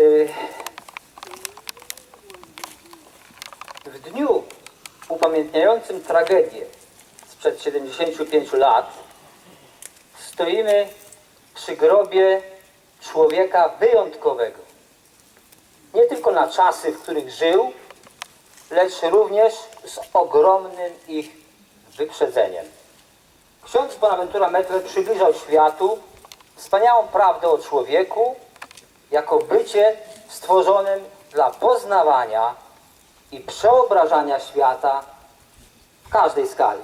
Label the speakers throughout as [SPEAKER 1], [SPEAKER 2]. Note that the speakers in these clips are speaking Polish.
[SPEAKER 1] y, w dniu upamiętniającym tragedię sprzed 75 lat stoimy przy grobie człowieka wyjątkowego. Nie tylko na czasy, w których żył, lecz również z ogromnym ich wyprzedzeniem. Ksiądz Bonaventura Mettler przybliżał światu wspaniałą prawdę o człowieku jako bycie stworzonym dla poznawania i przeobrażania świata w każdej skali,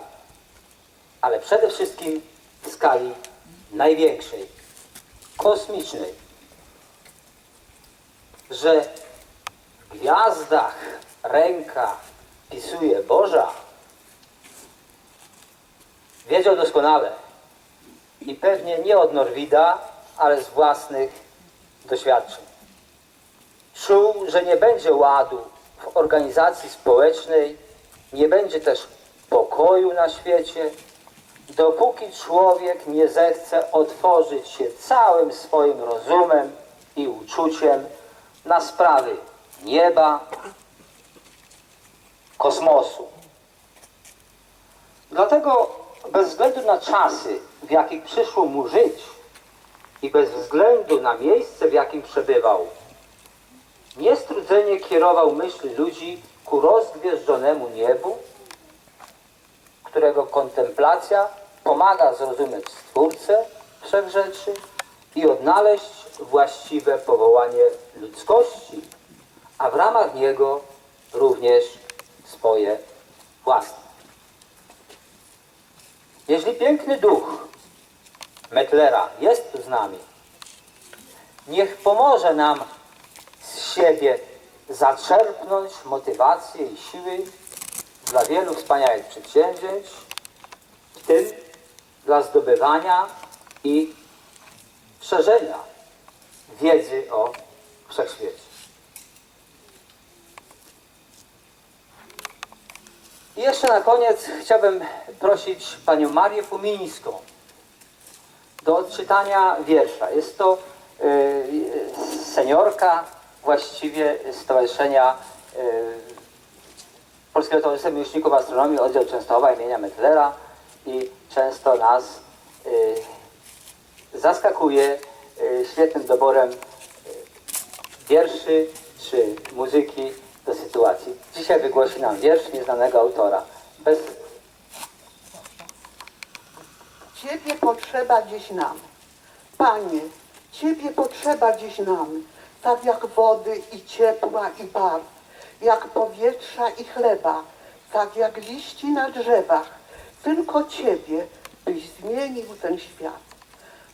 [SPEAKER 1] ale przede wszystkim w skali największej, kosmicznej. Że w gwiazdach ręka pisuje Boża, wiedział doskonale i pewnie nie od Norwida, ale z własnych doświadczeń. Czuł, że nie będzie ładu w organizacji społecznej, nie będzie też pokoju na świecie, dopóki człowiek nie zechce otworzyć się całym swoim rozumem i uczuciem na sprawy nieba, kosmosu. Dlatego bez względu na czasy, w jakich przyszło mu żyć i bez względu na miejsce, w jakim przebywał, niestrudzenie kierował myśli ludzi ku rozgwieżdżonemu niebu, którego kontemplacja pomaga zrozumieć Stwórcę Wszechrzeczy i odnaleźć właściwe powołanie ludzkości, a w ramach niego również swoje własne. Jeśli piękny duch Metlera jest z nami, niech pomoże nam z siebie zaczerpnąć motywację i siły dla wielu wspaniałych przedsięwzięć, w tym dla zdobywania i szerzenia wiedzy o wszechświecie. I jeszcze na koniec chciałbym prosić panią Marię Fumińską do odczytania wiersza. Jest to y, seniorka właściwie Stowarzyszenia y, Polskiego Towarzystwa Miłośników Astronomii, oddział Częstochowa imienia Metlera i często nas y, zaskakuje świetnym doborem wierszy czy muzyki do sytuacji. Dzisiaj wygłosi nam wiersz nieznanego autora. Bez
[SPEAKER 2] Ciebie potrzeba dziś nam. Panie, Ciebie potrzeba dziś nam, tak jak wody i ciepła i barw, jak powietrza i chleba, tak jak liści na drzewach. Tylko Ciebie, byś zmienił ten świat,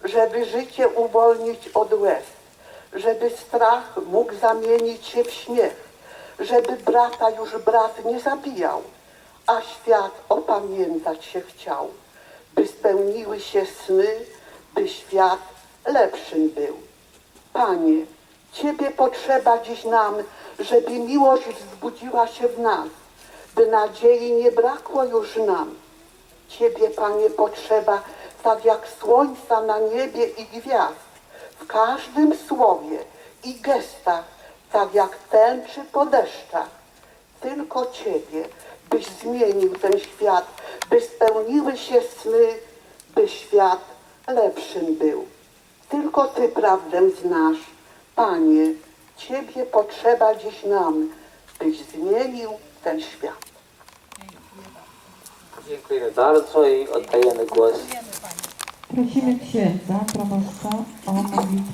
[SPEAKER 2] żeby życie uwolnić od łez, żeby strach mógł zamienić się w śmiech, żeby brata już brat nie zabijał, a świat opamiętać się chciał by spełniły się sny, by świat lepszym był. Panie, Ciebie potrzeba dziś nam, żeby miłość wzbudziła się w nas, by nadziei nie brakło już nam. Ciebie, Panie, potrzeba tak jak słońca na niebie i gwiazd, w każdym słowie i gestach, tak jak tęczy po deszczach tylko Ciebie, byś zmienił ten świat, by spełniły się sny, by świat lepszym był. Tylko Ty prawdę znasz, Panie, Ciebie potrzeba dziś nam, byś zmienił ten świat.
[SPEAKER 1] dziękujemy bardzo i oddajemy głos
[SPEAKER 3] Prosimy księdza, proboszcza o modlitwę